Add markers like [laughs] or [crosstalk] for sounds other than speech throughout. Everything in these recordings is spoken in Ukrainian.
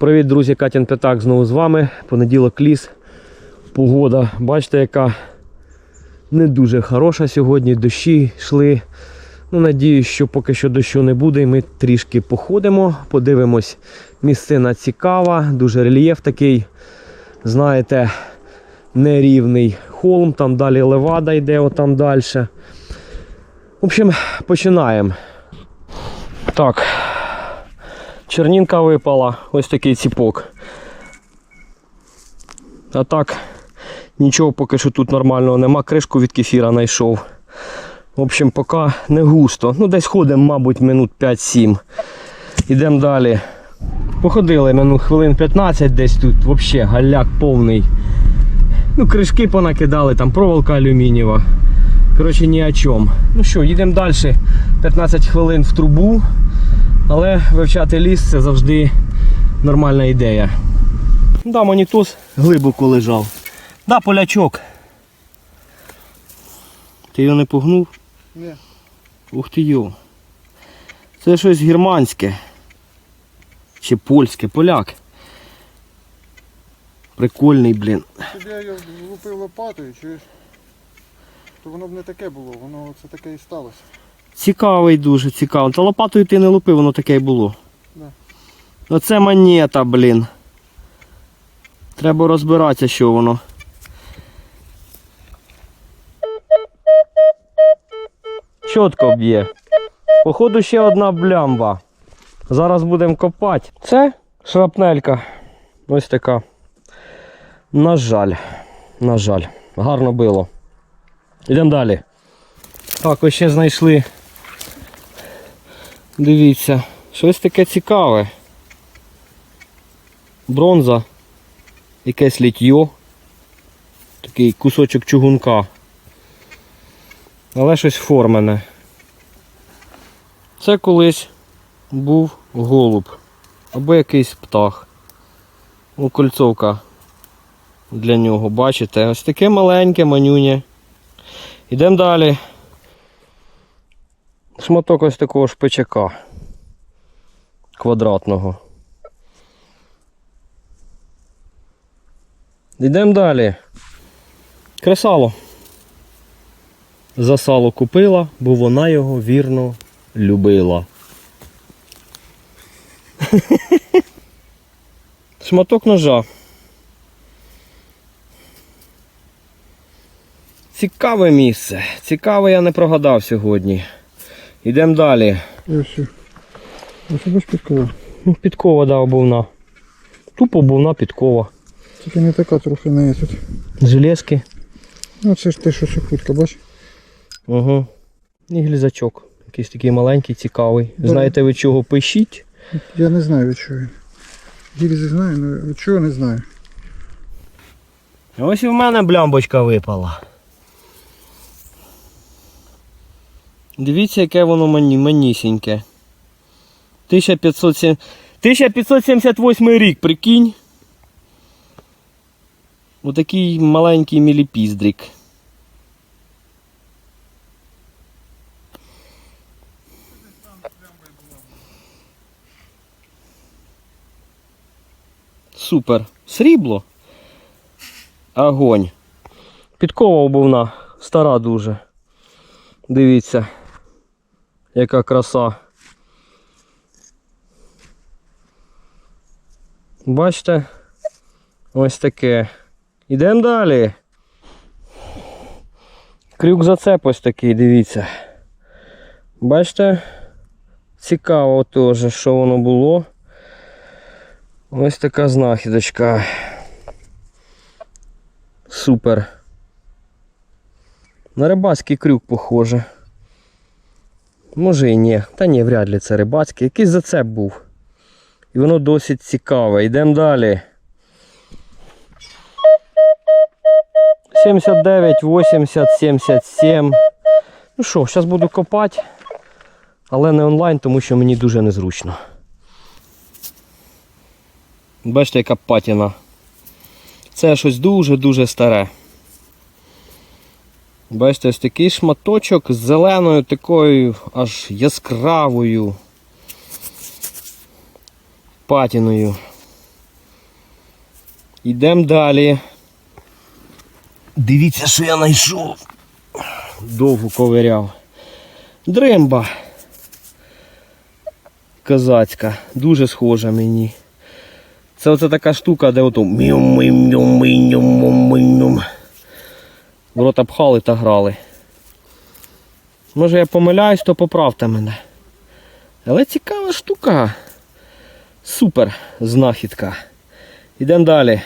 Привіт, друзі, Катін П'ятак знову з вами. Понеділок ліс. Погода, бачите, яка не дуже хороша сьогодні. Дощі йшли. Ну, надіюсь, що поки що дощу не буде. і Ми трішки походимо, подивимось. Місцина цікава, дуже рельєф такий, знаєте, нерівний холм, там далі левада йде, отам далі. В общем, починаємо. Так, чернінка випала, ось такий ціпок. А так, нічого поки що тут нормального нема. Кришку від кефіра знайшов. В общем, поки не густо. Ну, десь ходимо, мабуть, минут 5-7. Йдемо далі. Походили минут хвилин 15 десь тут взагалі галяк повний. Ну, кришки понакидали, там проволока алюмінієва. Коротше, ні о чому. Ну що, їдемо далі. 15 хвилин в трубу. Але вивчати ліс це завжди нормальна ідея. Да, монітос глибоко лежав. Да, полячок. Ти його не погнув? Ні. Ух ти йо. Це щось германське. Чи польське, поляк. Прикольний, блін. Щоб я його лупив лопатою, чуєш, то воно б не таке було, воно це таке і сталося. Цікавий дуже, цікавий. Та лопатою ти не лупив, воно таке й було. Да. Оце монета, блін. Треба розбиратися, що воно. Чітко б'є. Походу ще одна блямба. Зараз будемо копати. Це шрапнелька. Ось така. На жаль. На жаль. Гарно било. Йдемо далі. Так, ось ще знайшли. Дивіться, щось таке цікаве. Бронза, якесь літьо, такий кусочок чугунка. Але щось формене. Це колись був голуб або якийсь птах. Ну, кольцовка для нього, бачите? Ось таке маленьке манюнє. Йдемо далі. Шматок ось такого шпичака квадратного. Йдемо далі. Кресало. За сало купила, бо вона його вірно любила. [laughs] Шматок ножа. Цікаве місце. Цікаве я не прогадав сьогодні. Йдемо далі. І все. Ось бач підкова. Ну, Підкова да, обувна. Тупо обувна підкова. Тільки не така трохи не є тут. Железки. Ну це ж те, що сухутка, бач? Угу. І глізачок. Якийсь такий маленький, цікавий. Да. Знаєте від чого пишіть? Я не знаю від чого. Гільзи знаю, але від чого не знаю. Ось і в мене блямбочка випала. Дивіться, яке воно мані, манісіньке. 1507... 1578 рік, прикинь. Отакий маленький міліпіздрик. Супер. Срібло. Огонь. Підкова обувна, стара дуже. Дивіться, яка краса. Бачите? Ось таке. Ідемо далі. Крюк зацеп ось такий, дивіться. Бачите? Цікаво теж, що воно було. Ось така знахідочка. Супер. На рибацький крюк похоже. Може і ні. Та ні, вряд ли це рибацький. Якийсь зацеп був. І воно досить цікаве. Йдемо далі. 79, 80, 77. Ну що, зараз буду копати. Але не онлайн, тому що мені дуже незручно. Бачите, яка патіна. Це щось дуже-дуже старе. Бачите, ось такий шматочок з зеленою такою аж яскравою патіною. Йдемо далі. Дивіться, що я знайшов. Довго ковиряв. Дримба. Козацька. Дуже схожа мені. Це оце така штука, де ото мюм мюм мюм мюм мюм В пхали та грали. Може я помиляюсь, то поправте мене. Але цікава штука. Супер знахідка. Йдемо далі.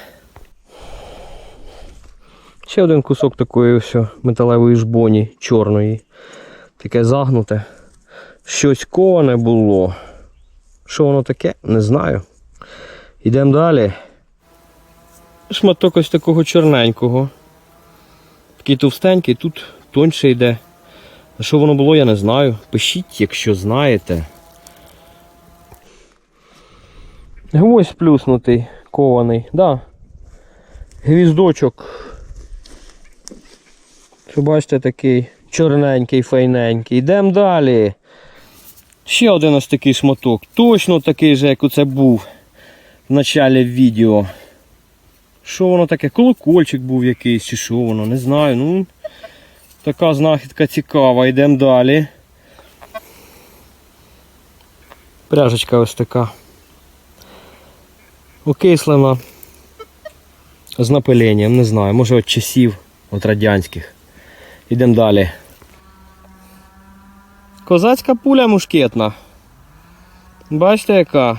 Ще один кусок такої ось металевої жбоні чорної. Таке загнуте. Щось коване було. Що воно таке? Не знаю. Йдемо далі. Шматок ось такого чорненького. Такий товстенький, тут тоньше йде. А що воно було, я не знаю. Пишіть, якщо знаєте. Гвоздь плюснутий, кований, да. Гвіздочок. Що бачите, такий чорненький, файненький. Йдемо далі. Ще один ось такий шматок. Точно такий же, як оце був в началі відео. Що воно таке? Колокольчик був якийсь, чи що воно, не знаю. Ну, така знахідка цікава. Йдемо далі. Пряжечка ось така. Окислена. З напиленням, не знаю, може від часів, від радянських. Йдемо далі. Козацька пуля мушкетна. Бачите яка?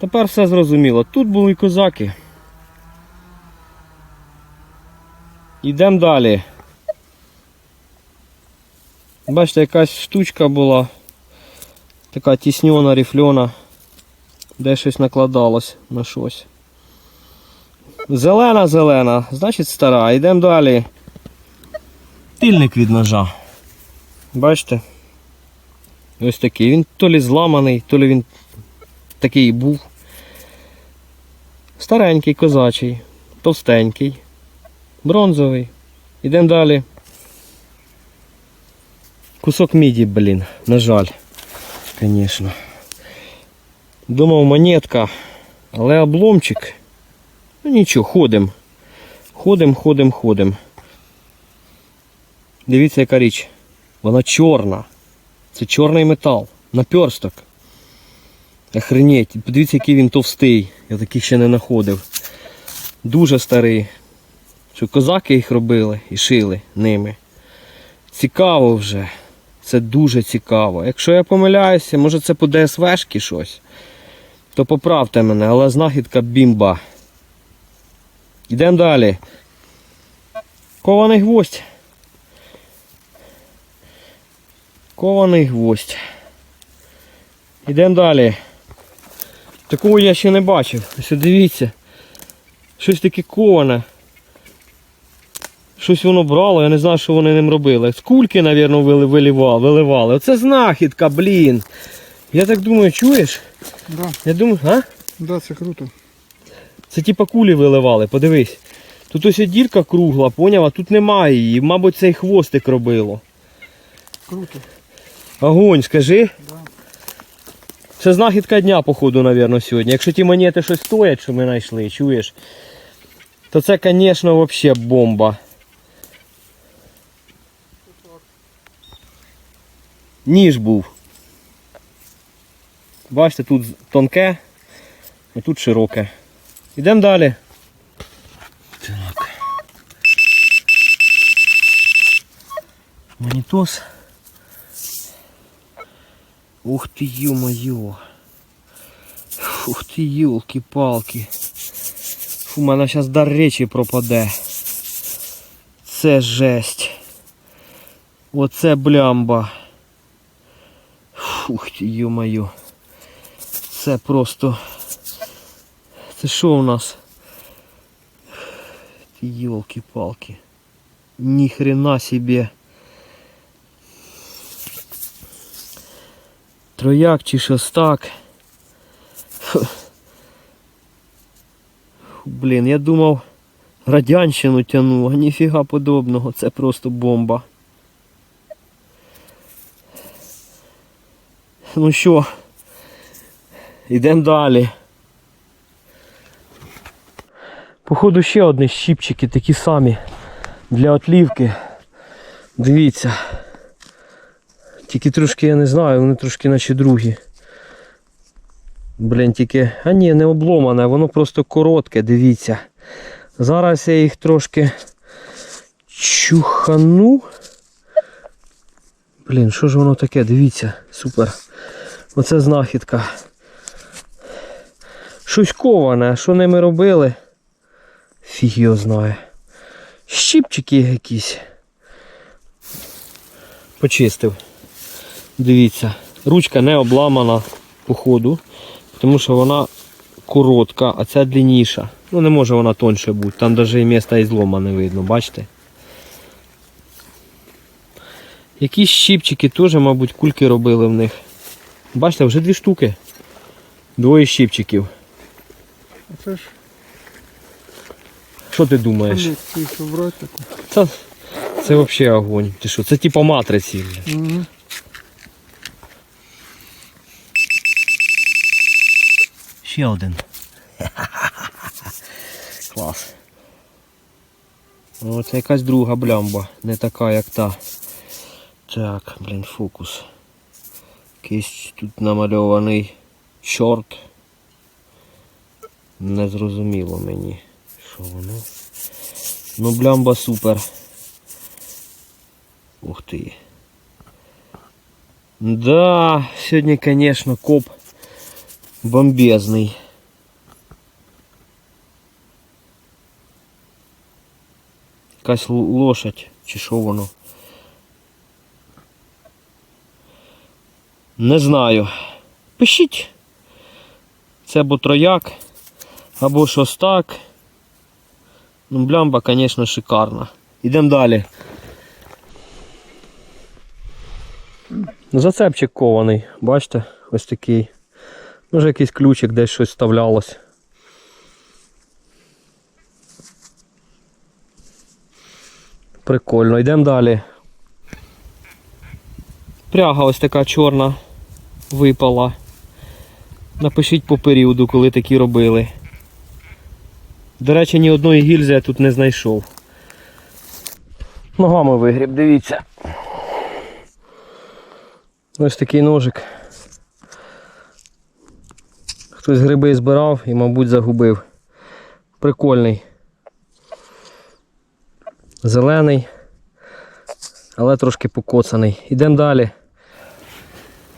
Тепер все зрозуміло. Тут були козаки. Йдемо далі. Бачите, якась штучка була. Така тісньона, рифльона. Де щось накладалось на щось. Зелена, зелена, значить стара. Йдемо далі. Тильник від ножа. Бачите? Ось такий. Він то лі зламаний, то лі він такий був. Старенький, козачий, товстенький, бронзовий. Йдемо далі. Кусок міді, блін, на жаль. Звісно. Думав монетка, але обломчик. Ну нічого, ходим. Ходим, ходим, ходим. Дивіться, яка річ. Вона чорна. Це чорний метал. Наперсток. Охренеть. Подивіться, який він товстий. Я таких ще не знаходив. Дуже старий. Що козаки їх робили і шили ними. Цікаво вже. Це дуже цікаво. Якщо я помиляюся, може це по ДСВшки щось, то поправте мене, але знахідка бімба. Йдемо далі. Кований гвоздь. Кований гвоздь. Йдемо далі. Такого я ще не бачив. Ось дивіться. Щось таке коване. Щось воно брало, я не знаю, що вони ним робили. З кульки, мабуть, виливали. виливали. Оце знахідка, блін. Я так думаю, чуєш? Да, Я думаю, а? да, це круто. Це типа кулі виливали, подивись. Тут ось дірка кругла, поняв, а тут немає її. Мабуть, цей хвостик робило. Круто. Огонь, скажи. Да. Це знахідка дня, походу, мабуть, сьогодні. Якщо ті монети щось стоять, що ми знайшли, чуєш, то це, звісно, взагалі бомба. Ніж був. Бачите, тут тонке, а тут широке. Йдемо далі. Так. Монітос. Ух ты, ё-моё. Ух ти, ёлки-палки. Фу, у мене зараз дар речі пропаде. Це жесть. Оце блямба. Ух ти, ё-моё. Це просто. Це що у нас? Ті Ёлки-палки. Ни хрена себе. Трояк чи шостак. Фу. Блін, я думав радянщину тяну, а ніфіга подобного, це просто бомба. Ну що, йдемо далі. Походу ще одні щіпчики такі самі для отлівки. Дивіться. Тільки трошки я не знаю, вони трошки наче другі. Блін, тільки. А ні, не обломане, воно просто коротке, дивіться. Зараз я їх трошки чухану. Блін, що ж воно таке? Дивіться, супер. Оце знахідка. Щось коване, що ними робили? Фіг його знає. Щіпчики якісь. Почистив. Дивіться, ручка не обламана по ходу, тому що вона коротка, а ця длинніша. Ну не може вона тоньше бути. Там навіть і міста і злома не видно, бачите? Якісь щіпчики теж, мабуть, кульки робили в них. Бачите, вже дві штуки. Двоє щіпчиків. А це ж Що ти думаєш? Це, це взагалі огонь. Ти що? Це типа матриці. Угу. Ще один. [laughs] Клас. Оце якась друга блямба, не така як та. Так, блін, фокус. Якийсь тут намальований чорт. Незрозуміло мені, що воно. Ну, блямба супер. Ух ти. Да, сьогодні, конечно, коп бомбезний. Якась л- лошадь, чи що воно. Не знаю. Пишіть. Це або трояк, або щось так. Ну, блямба, звісно, шикарна. Ідемо далі. Зацепчик кований, бачите, ось такий. Може якийсь ключик десь щось вставлялось. Прикольно, йдемо далі. Пряга ось така чорна випала. Напишіть по періоду, коли такі робили. До речі, ні одної гільзи я тут не знайшов. Ногами вигріб, дивіться. Ось такий ножик. Хтось гриби збирав і, мабуть, загубив. Прикольний. Зелений, але трошки покоцаний. Ідемо далі.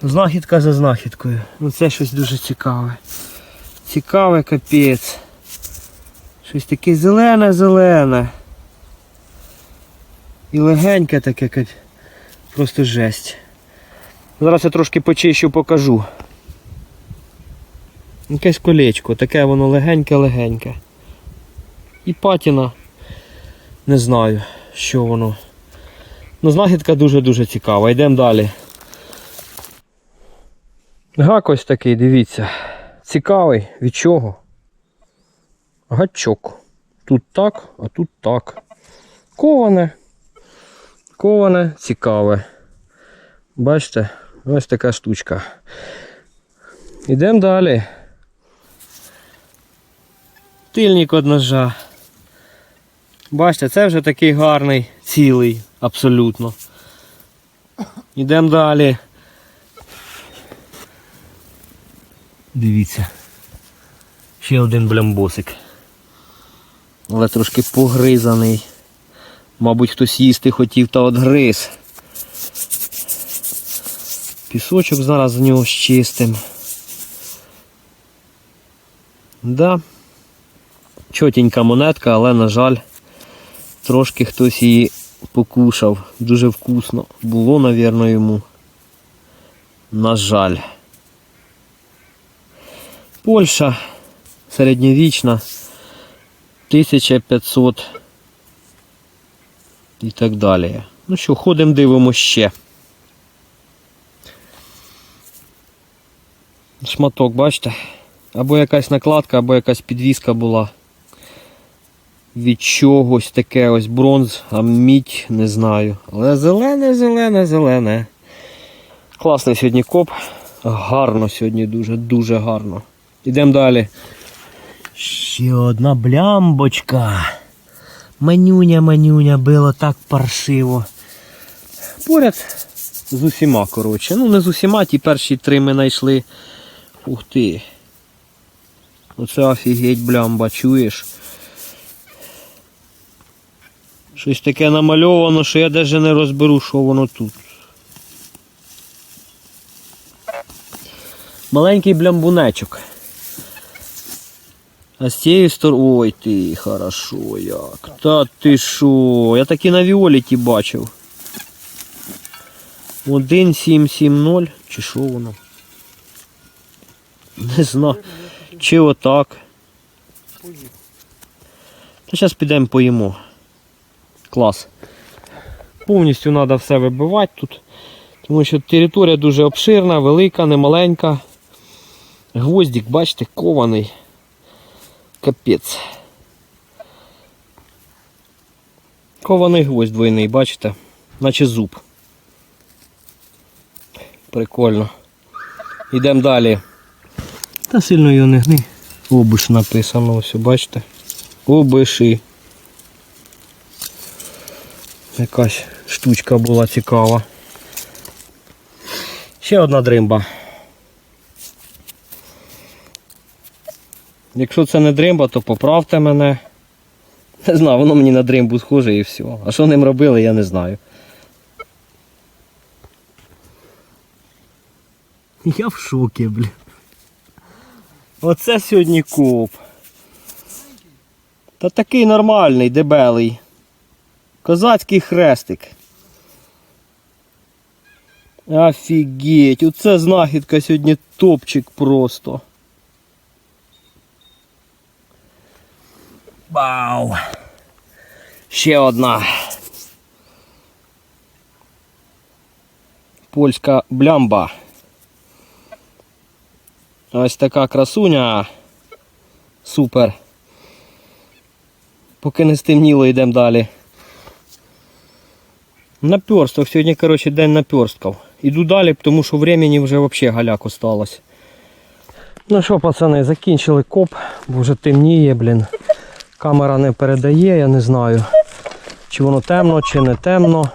Знахідка за знахідкою. Ну це щось дуже цікаве. Цікаве капець. Щось таке зелене-зелене. І легеньке таке, кап- просто жесть. Зараз я трошки почищу, покажу. Якесь колечко, таке воно легеньке-легеньке. І патіна. Не знаю, що воно. Ну, знахідка дуже-дуже цікава. Йдемо далі. Гак ось такий, дивіться. Цікавий. Від чого? Гачок. Тут так, а тут так. Коване. Коване, цікаве. Бачите, ось така штучка. Йдемо далі. Тильник од ножа. Бачите, це вже такий гарний, цілий, абсолютно. Йдемо далі. Дивіться. Ще один блямбосик. Але трошки погризаний. Мабуть, хтось їсти хотів та одгриз. Пісочок зараз з нього щистим. Да. Чотенька монетка, але, на жаль, трошки хтось її покушав. Дуже вкусно. Було, навірно, йому. На жаль. Польща середньовічна. 1500 і так далі. Ну що, ходимо, дивимося ще. Шматок, бачите? Або якась накладка, або якась підвіска була. Від чогось таке ось бронз, а мідь, не знаю. Але зелене, зелене, зелене. Класний сьогодні коп. Гарно сьогодні дуже, дуже гарно. Ідемо далі. Ще одна блямбочка. Манюня, манюня, було так паршиво. Поряд з усіма, коротше. Ну, не з усіма, ті перші три ми знайшли. Ух ти. Оце офігеть блямба, чуєш? Щось таке намальовано, що я навіть не розберу, що воно тут. Маленький блямбунечок. А з цієї сторони. Ой ти, хорошо як. Та ти що? Я такі на Віоліті бачив. 1770 чи що воно? Не знаю. Чи отак. Та зараз підемо поїмо. Клас. Повністю треба все вибивати тут. Тому що територія дуже обширна, велика, немаленька. Гвоздик, бачите, кований. Капець. Кований гвоздь двойний, бачите? Наче зуб. Прикольно. Йдемо далі. Та сильно його не гни. Обиш написано, ось, бачите? Обиши. Якась штучка була цікава. Ще одна дримба. Якщо це не дримба, то поправте мене. Не знаю, воно мені на дримбу схоже і все. А що ним робили, я не знаю. Я в шокі, блін. Оце сьогодні коп. Та такий нормальний, дебелий. Козацький хрестик. Офігеть, оце знахідка сьогодні топчик просто. Вау. Ще одна. Польська блямба. Ось така красуня. Супер. Поки не стемніло, йдемо далі. Наперсток. Сьогодні, коротше, день наперстків. Іду далі, тому що времени вже взагалі галяк осталось. Ну що, пацани, закінчили коп, бо вже темніє, блін. Камера не передає, я не знаю, чи воно темно, чи не темно.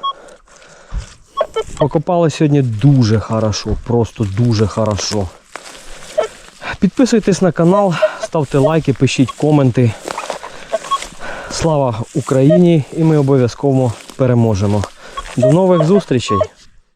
Покопали сьогодні дуже хорошо, просто дуже хорошо. Підписуйтесь на канал, ставте лайки, пишіть коменти. Слава Україні! І ми обов'язково переможемо. До нових зустрічей!